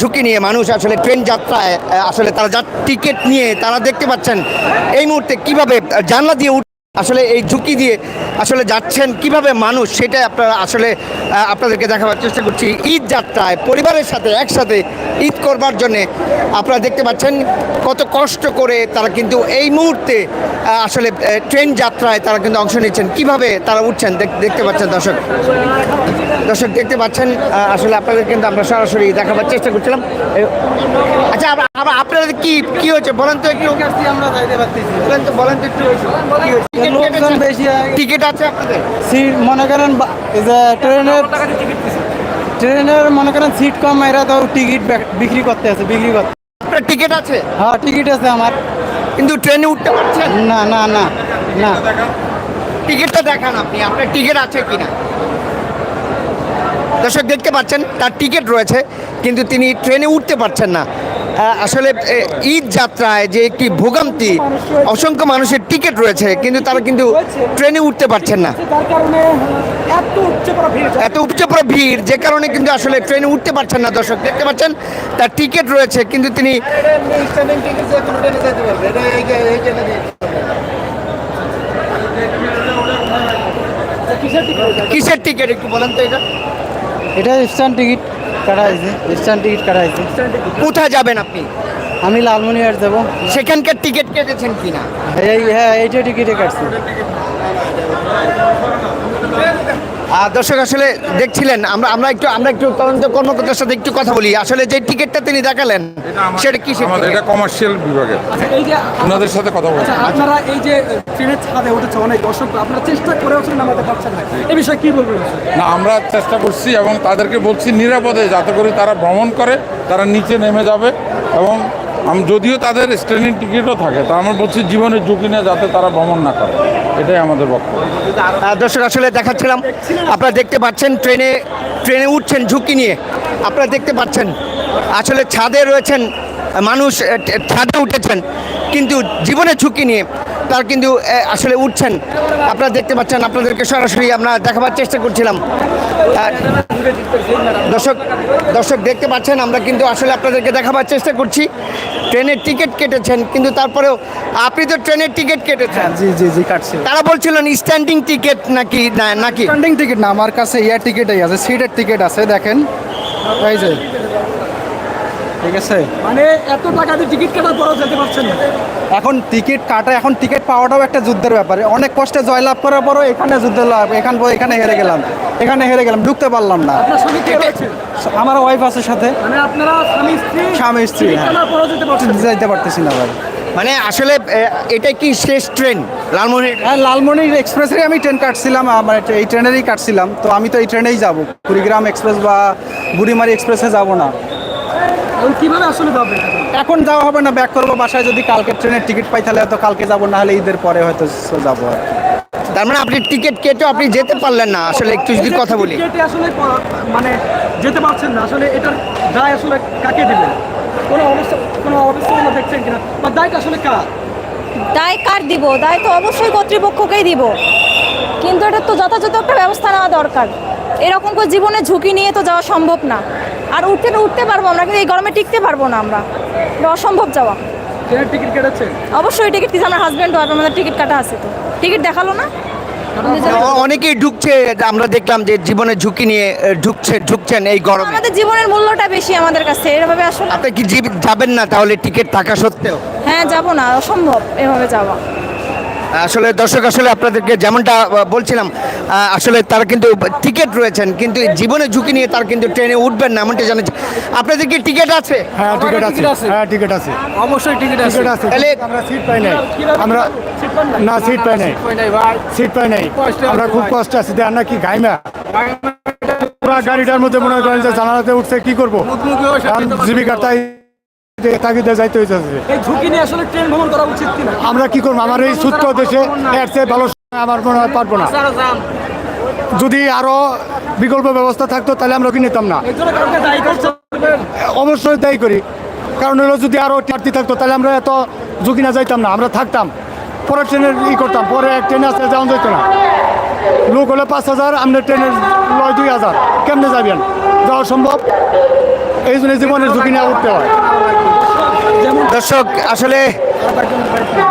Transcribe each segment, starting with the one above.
ঝুঁকি নিয়ে মানুষ আসলে ট্রেন যাত্রায় আসলে তারা যা টিকিট নিয়ে তারা দেখতে পাচ্ছেন, এই মুহূর্তে কীভাবে জানলা দিয়ে আসলে এই ঝুঁকি দিয়ে আসলে যাচ্ছেন, কীভাবে মানুষ সেটা আপনারা আসলে আপনাদেরকে দেখাবার চেষ্টা করছি। ঈদ যাত্রায় পরিবারের সাথে, একসাথে ঈদ করবার জন্যে আপনারা দেখতে পাচ্ছেন কত কষ্ট করে তারা কিন্তু এই মুহূর্তে আসলে ট্রেন যাত্রায় তারা কিন্তু অংশ নিচ্ছেন। কীভাবে তারা উঠছেন দেখতে পাচ্ছেন দর্শক? দর্শক দেখতে পাচ্ছেন আসলে আপনাদের কিন্তু আমরা সরাসরি দেখাবার চেষ্টা করছিলাম। আচ্ছা আবার- আপনাদের কি কি হয়েছে? বলেন তো একটু। বলেন তো বলেন তো একটু টিকিট বেশি টিকিট আছে আপনাদের? সিট মনে করেন ট্রেনের ট্রেনের মনে করেন সিট কম এরা তো টিকিট বিক্রি করতে আছে বিক্রি করতে। আপনার টিকিট আছে? হ্যাঁ টিকিট আছে আমার। কিন্তু ট্রেনে উঠতে পারছেন? না না না না। টিকিটটা দেখান আপনি আপনার টিকিট আছে কিনা? দর্শক দেখতে পাচ্ছেন তার টিকিট রয়েছে কিন্তু তিনি ট্রেনে উঠতে পারছেন না। আসলে ঈদ যাত্রায় যে একটি ভোগান্তি অসংখ্য মানুষের টিকিট রয়েছে কিন্তু তারা কিন্তু ট্রেনে উঠতে পারছেন না। এত উচ্চ এত উপচে পড়া ভিড় যে কারণে কিন্তু আসলে ট্রেনে উঠতে পারছেন না দর্শক। দেখতে পাচ্ছেন তার টিকিট রয়েছে কিন্তু তিনি কিসের টিকিট একটু বলেন তো এটা। এটা স্টান টিকিট কাটা হয়েছে স্ট্যান্ড টিকিট কাটা হয়েছে। কোথায় যাবেন আপনি? আমি লালমনিহাট যাব। সেখানকার টিকিট কেটেছেন কিনা? এই হ্যাঁ এইটা টিকিটে কাটছি। দর্শক আসলে দেখছিলেন আমরা আমরা একটু আমরা একটু তদন্ত কর্মকর্তার সাথে একটু কথা বলি। আসলে যে টিকিটটা তিনি দেখালেন সেটা কি আমাদের এটা কমার্শিয়াল বিভাগে এই যে ওনাদের সাথে কথা বলছি আচ্ছা, আপনারা এই যে ট্রেনের ছাদে উঠেছে অনেক দর্শক আপনারা চেষ্টা করে আসলে নামাতে পারছেন না। এই বিষয়ে কি বলবেন? না আমরা চেষ্টা করছি এবং তাদেরকে বলছি নিরাপদে যাতে করে তারা ভ্রমণ করে তারা নিচে নেমে যাবে এবং আম- যদিও তাদের ট্রেনের টিকিটও থাকে, তা আমার বলছি জীবনের ঝুঁকি নিয়ে যাতে তারা ভ্রমণ না করে। এটাই আমাদের বক্তব্য। দর্শক, আসলে দেখাচ্ছিলাম, আপনারা দেখতে পাচ্ছেন ট্রেনে ট্রেনে উঠছেন ঝুঁকি নিয়ে। আপনারা দেখতে পাচ্ছেন, আসলে ছাদে রয়েছেন, মানুষ ছাদে উঠেছেন, কিন্তু জীবনের ঝুঁকি নিয়ে তার কিন্তু আসলে উঠছেন। আপনারা দেখতে পাচ্ছেন, আপনাদেরকে সরাসরি আমরা দেখাবার চেষ্টা করছিলাম। দর্শক দর্শক দেখতে পাচ্ছেন, আমরা কিন্তু আসলে আপনাদেরকে দেখাবার চেষ্টা করছি। ট্রেনের টিকিট কেটেছেন কিন্তু তারপরেও আপনি তো ট্রেনের টিকিট কেটেছেন। জি জি জি কাটছি তারা বলছিলেন স্ট্যান্ডিং টিকিট নাকি না- নাকি? স্ট্যান্ডিং টিকিট না আমার কাছে ইয়ার টিকিটই আছে সিটের টিকিট আছে দেখেন। এই যে ঠিক আছে? মানে এত টাকা দিয়ে টিকিট কাটার পরেও যেতে পারছেন না। এখন টিকিট কাটা এখন টিকিট পাওয়াটাও একটা যুদ্ধের ব্যাপারে। অনেক কষ্টে জয়লাভ করার পরও এখানে যুদ্ধ লাভ এখান এখানে হেরে গেলাম। এখানে হেরে গেলাম ঢুকতে পারলাম না। স্বামী কে আমার ওয়াইফ আছে সাথে। মানে আপনারা স্বামী স্ত্রী স্বামী স্ত্রী, হ্যাঁ। যেতে যাইতে পারতেছি না ভাই। মানে আসলে এটা কি শেষ ট্রেন লালমনির হ্যাঁ লালমনির এক্সপ্রেসেরই আমি ট্রেন কাটছিলাম আমার এই ট্রেনেরই কাটছিলাম। তো আমি তো এই ট্রেনেই যাব। কুড়িগ্রাম এক্সপ্রেস বা বুড়িমারি এক্সপ্রেসে যাব না। কীভাবে আসলে যাবেন এখন যাওয়া হবে না ব্যাক করব বাসায়। যদি কালকে ট্রেনের টিকিট পাই তাহলে হয়তো কালকে যাব না হলে ঈদের পরে হয়তো যাব আর কি। তার মানে আপনি টিকিট কেটে আপনি যেতে পারলেন না আসলে একটু যদি কথা বলি। টিকিটে আসলে মানে যেতে পারছেন না আসলে এটার দায় আসলে কাকে দিবেন কোনো অবস্থা কোনো অবস্থা দেখছেন কিনা? বা দায়টা আসলে কার? দায় কার দিব? দায় তো অবশ্যই কর্তৃপক্ষকেই দিব। কিন্তু এটা তো যথাযথ একটা ব্যবস্থা নেওয়া দরকার। এরকম করে জীবনে ঝুঁকি নিয়ে তো যাওয়া সম্ভব না। আর উঠতে উঠতে পারব আমরা কিন্তু এই গরমে টিকতে পারব না আমরা। এটা অসম্ভব যাওয়া। ট্রেনের টিকিট কেটেছেন অবশ্যই টিকিট দিচ্ছে আমার হাজব্যান্ড ওয়াইফ আমাদের টিকিট কাটা আছে তো। টিকিট দেখাল না? অনেকেই ঢুকছে আমরা দেখলাম যে জীবনের ঝুঁকি নিয়ে ঢুকছে ঢুকছেন এই গরমে। আমাদের জীবনের মূল্যটা বেশি আমাদের কাছে এভাবে আসলে আপনি কি জীব- যাবেন না তাহলে টিকিট থাকা সত্ত্বেও? হ্যাঁ যাব না অসম্ভব এভাবে যাওয়া। আসলে দর্শক আসলে আপনাদেরকে যেমনটা বলছিলাম আসলে তারা কিন্তু টিকিট রয়েছেন কিন্তু জীবনে ঝুঁকি নিয়ে তারা কিন্তু ট্রেনে উঠবেন না এমনটা জানাচ্ছে। আপনাদের কি টিকিট আছে? হ্যাঁ টিকিট আছে। হ্যাঁ টিকিট আছে। অবশ্যই টিকিট আছে। টিকিট আছে। তাহলে আমরা সিট পাই নাই। আমরা না সিট পাই নাই। সিট পাই নাই আমরা খুব কষ্ট আছি। দেখ না কি গাইমা? পুরা গাড়িটার মধ্যে মনে করেন যে জানালাতে উঠছে কি করব? জীবিকার তাই তাগিদে যাইতে হয়েছে এই ঝুঁকি নিয়ে আসলে ট্রেন ভ্রমণ করা উচিত কিনা? আমরা কি করব? আমার এই সূত্র দেশে এর চেয়ে ভালো আমার মনে হয় পারব না। যদি আরও বিকল্প ব্যবস্থা থাকতো তাহলে আমরা কি নিতাম না? অবশ্যই দায়ী করি। কারণ হলো যদি আরও টিআরটি থাকতো তাহলে আমরা এত ঝুঁকি না যাইতাম না। আমরা থাকতাম। পরে ট্রেনের ই করতাম। পরে এক ট্রেনে আসলে যাওয়া যেত না। লোক হলে পাঁচ হাজার আমরা ট্রেনের লয় দুই হাজার। কেমনে যাবেন যাওয়া সম্ভব? এই জন্য জীবনের ঝুঁকি নিয়ে উঠতে হয়। দর্শক আসলে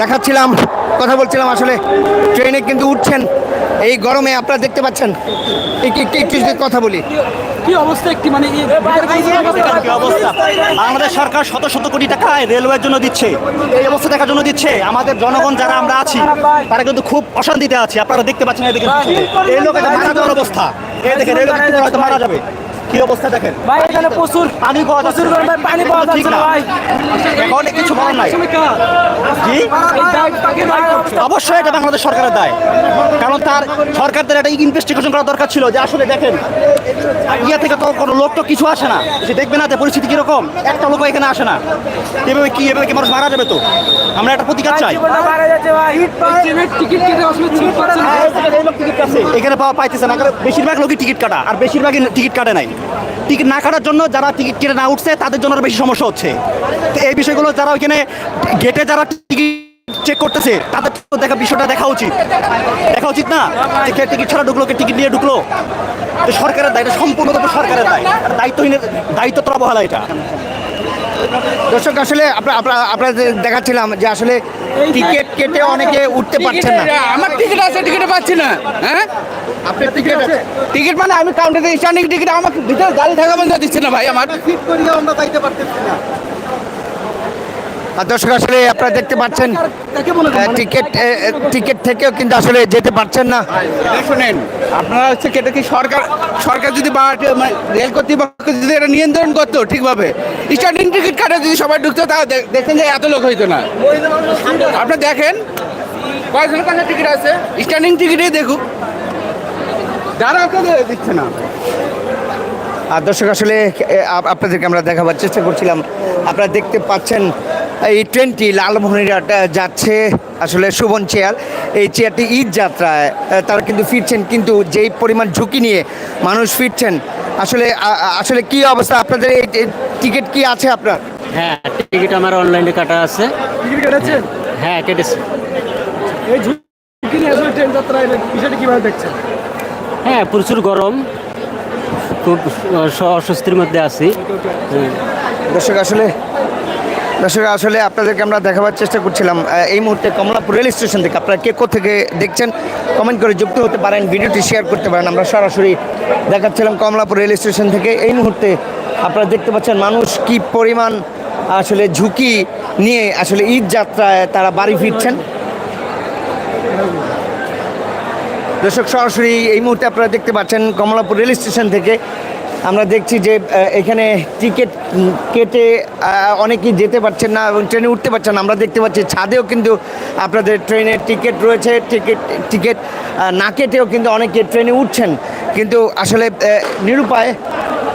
দেখাচ্ছিলাম কথা বলছিলাম আসলে ট্রেনে কিন্তু উঠছেন। এই গরমে আপনারা দেখতে পাচ্ছেন। একটু কথা বলি। কি অবস্থা একটি মানে এই অবস্থা? বাংলাদেশ সরকার শত শত কোটি টাকা রেলওয়ের জন্য দিচ্ছে। এই অবস্থা দেখার জন্য দিচ্ছে। আমাদের জনগণ যারা আমরা আছি তারা কিন্তু খুব অশান্তিতে আছে। আপনারা দেখতে পাচ্ছেন এদিকে। এই লোকের মারা যাওয়ার অবস্থা। এই দেখেন এই লোকের হয়তো মারা যাবে। কি অবস্থা দেখেন? ভাই এখানে প্রচুর পানি পাওয়া প্রচুর পরিমাণে পানি পাওয়া যাচ্ছে না ভাই। এখন কিছু বলার নাই। জি? অবশ্যই এটা বাংলাদেশ সরকারের দায়। কারণ তার সরকারদের একটা ইনভেস্টিগেশন করা দরকার ছিল যে আসলে দেখেন ইয়ে থেকে তো কোনো লোক তো কিছু আসে না। সে দেখবে না যে পরিস্থিতি কীরকম। একটা লোক এখানে আসে না। এভাবে কি এভাবে কি মানুষ মারা যাবে তো? আমরা একটা প্রতিকার চাই। না এখানে পাওয়া পাইতেছে না। কারণ বেশিরভাগ লোকই টিকিট কাটা আর বেশিরভাগই টিকিট কাটে নাই। টিকিট না কাটার জন্য যারা টিকিট কেটে না উঠছে, তাদের জন্য বেশি সমস্যা হচ্ছে। তো এই বিষয়গুলো যারা ওইখানে গেটে যারা টিকিট চেক করতেছে, তাদের তো দেখা বিষয়টা দেখা উচিত। দেখা উচিত না টিকিট ছাড়া ঢুকলো, কে টিকিট নিয়ে ঢুকলো। তো সরকারের দায় সম্পূর্ণ সরকারের দায়। দায়িত্বহীনের দায়িত্ব তো অবহেলা এটা। দর্শক আসলে আপনারা যে দেখাচ্ছিলাম যে আসলে টিকিট কেটে অনেকে উঠতে পারছেন না। আমার টিকিট আছে টিকিট পাচ্ছি না হ্যাঁ? আপনার টিকিট আছে। টিকিট মানে আমি কাউন্টারে স্ট্যান্ডিং টিকিট আমাকে ভিতরে গাড়ি থাকা বন্ধ দিচ্ছে না ভাই আমার। আর দর্শক আসলে আপনারা দেখতে পাচ্ছেন টিকিট টিকিট থেকেও কিন্তু আসলে যেতে পারছেন না। শোনেন আপনারা হচ্ছে কি এটা কি সরকার সরকার যদি বা মানে রেল কর্তৃপক্ষ যদি এটা নিয়ন্ত্রণ করতো ঠিকভাবে স্ট্যান্ডিং টিকিট কাটে যদি সবাই ঢুকতো তা দেখতেন যে এত লোক হইতো না। আপনি দেখেন কয়জনের কাছে টিকিট আছে? স্ট্যান্ডিং টিকিটই দেখুক। যারা আপনাদের দিচ্ছে না। আর দর্শক আসলে আপনাদেরকে আমরা দেখাবার চেষ্টা করছিলাম। আপনারা দেখতে পাচ্ছেন এই ট্রেনটি লালমোহনীরহাট আহ, যাচ্ছে আসলে সুবন চেয়ার এই চেয়ারটি ঈদ যাত্রায় তারা কিন্তু ফিরছেন কিন্তু যেই পরিমাণ ঝুঁকি নিয়ে মানুষ ফিরছেন আসলে আসলে কি অবস্থা? আপনাদের এই টিকিট কি আছে আপনার? হ্যাঁ টিকিট আমার অনলাইনে কাটা আছে। টিকিট কেটেছেন হ্যাঁ কেটেছি। এই ঝুঁকি নিয়ে আসলে ট্রেন যাত্রায় বিষয়টা কীভাবে দেখছেন? হ্যাঁ প্রচুর গরম। খুব অস্বস্তির মধ্যে আছি। দর্শক আসলে দর্শক, আসলে আপনাদেরকে আমরা দেখাবার চেষ্টা করছিলাম এই মুহূর্তে কমলাপুর রেল স্টেশন থেকে। আপনারা কে থেকে দেখছেন কমেন্ট করে যুক্ত হতে পারেন, ভিডিওটি শেয়ার করতে পারেন। আমরা সরাসরি দেখাচ্ছিলাম কমলাপুর রেল স্টেশন থেকে। এই মুহূর্তে আপনারা দেখতে পাচ্ছেন মানুষ কি পরিমাণ, আসলে ঝুঁকি নিয়ে আসলে ঈদ যাত্রায় তারা বাড়ি ফিরছেন। দর্শক, সরাসরি এই মুহূর্তে আপনারা দেখতে পাচ্ছেন কমলাপুর রেল স্টেশন থেকে আমরা দেখছি যে এখানে টিকিট কেটে অনেকেই যেতে পারছেন না এবং ট্রেনে উঠতে পারছেন আমরা দেখতে পাচ্ছি ছাদেও কিন্তু আপনাদের ট্রেনের টিকিট রয়েছে। টিকিট টিকিট না কেটেও কিন্তু অনেকে ট্রেনে উঠছেন। কিন্তু আসলে নিরুপায়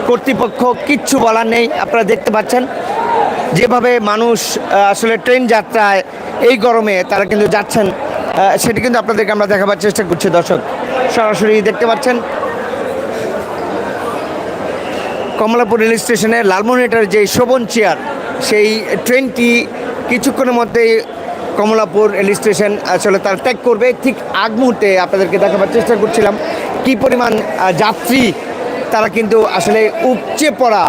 কর্তৃপক্ষ কিচ্ছু বলার নেই। আপনারা দেখতে পাচ্ছেন যেভাবে মানুষ আসলে ট্রেন যাত্রায় এই গরমে তারা কিন্তু যাচ্ছেন। সেটি কিন্তু আপনাদেরকে আমরা দেখাবার চেষ্টা করছি, দর্শক। সরাসরি দেখতে পাচ্ছেন কমলাপুর রেল স্টেশনে লালমনিটার যে শোভন চেয়ার, সেই ট্রেনটি কিছুক্ষণের মধ্যেই কমলাপুর রেল স্টেশন আসলে তার ত্যাগ করবে। ঠিক আগ মুহূর্তে আপনাদেরকে দেখাবার চেষ্টা করছিলাম কি পরিমাণ যাত্রী তারা কিন্তু আসলে উপচে পড়া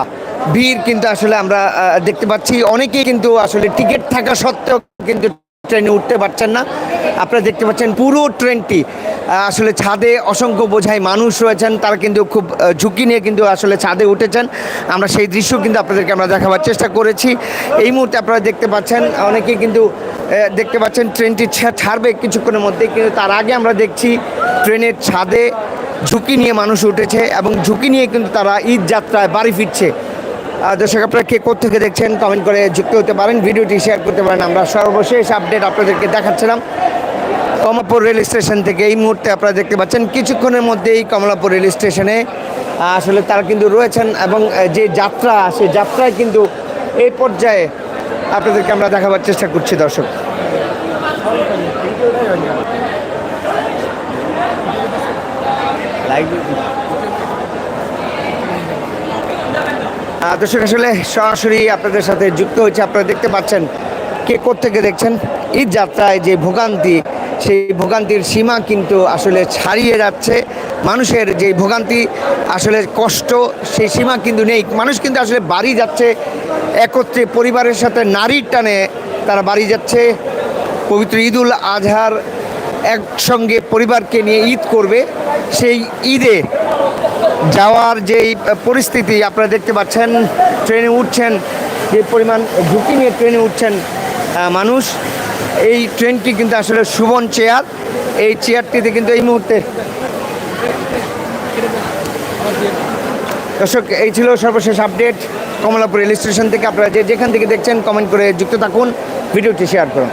ভিড় কিন্তু আসলে আমরা দেখতে পাচ্ছি। অনেকেই কিন্তু আসলে টিকিট থাকা সত্ত্বেও কিন্তু ট্রেনে উঠতে পারছেন না। আপনারা দেখতে পাচ্ছেন পুরো ট্রেনটি আসলে ছাদে অসংখ্য বোঝাই মানুষ রয়েছেন, তারা কিন্তু খুব ঝুঁকি নিয়ে কিন্তু আসলে ছাদে উঠেছেন। আমরা সেই দৃশ্য কিন্তু আপনাদেরকে আমরা দেখাবার চেষ্টা করেছি। এই মুহূর্তে আপনারা দেখতে পাচ্ছেন, অনেকেই কিন্তু দেখতে পাচ্ছেন ট্রেনটি ছাড়বে কিছুক্ষণের মধ্যে, কিন্তু তার আগে আমরা দেখছি ট্রেনের ছাদে ঝুঁকি নিয়ে মানুষ উঠেছে এবং ঝুঁকি নিয়ে কিন্তু তারা ঈদ যাত্রায় বাড়ি ফিরছে। দর্শক, আপনারা কে থেকে দেখছেন কমেন্ট করে যুক্ত হতে পারেন, ভিডিওটি শেয়ার করতে পারেন। আমরা সর্বশেষ আপডেট আপনাদেরকে দেখাচ্ছিলাম। কমলাপুর রেল স্টেশন থেকে এই মুহূর্তে আপনারা দেখতে পাচ্ছেন কিছুক্ষণের মধ্যেই কমলাপুর রেল স্টেশনে আসলে তারা কিন্তু রয়েছেন এবং যে যাত্রা সেই যাত্রায় কিন্তু এই পর্যায়ে আপনাদেরকে আমরা দেখাবার চেষ্টা করছি দর্শক। দর্শক আসলে সরাসরি আপনাদের সাথে যুক্ত হয়েছে। আপনারা দেখতে পাচ্ছেন কে থেকে দেখছেন? ঈদ যাত্রায় যে ভোগান্তি সেই ভোগান্তির সীমা কিন্তু আসলে ছাড়িয়ে যাচ্ছে। মানুষের যে ভোগান্তি, আসলে কষ্ট, সেই সীমা কিন্তু নেই। মানুষ কিন্তু আসলে বাড়ি যাচ্ছে, একত্রে পরিবারের সাথে নারীর টানে তারা বাড়ি যাচ্ছে। পবিত্র ঈদুল আজহার একসঙ্গে পরিবারকে নিয়ে ঈদ করবে। সেই ঈদে যাওয়ার যেই পরিস্থিতি আপনারা দেখতে পাচ্ছেন, ট্রেনে উঠছেন, যে পরিমাণ ঝুঁকি নিয়ে ট্রেনে উঠছেন মানুষ। এই ট্রেনটি কিন্তু আসলে সুবন চেয়ার। এই চেয়ারটিতে কিন্তু এই মুহূর্তে দর্শক, এই ছিল সর্বশেষ আপডেট কমলাপুর রেল স্টেশন থেকে। আপনারা যে যেখান থেকে দেখছেন কমেন্ট করে যুক্ত থাকুন, ভিডিওটি শেয়ার করুন।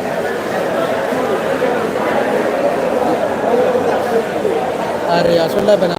আসলে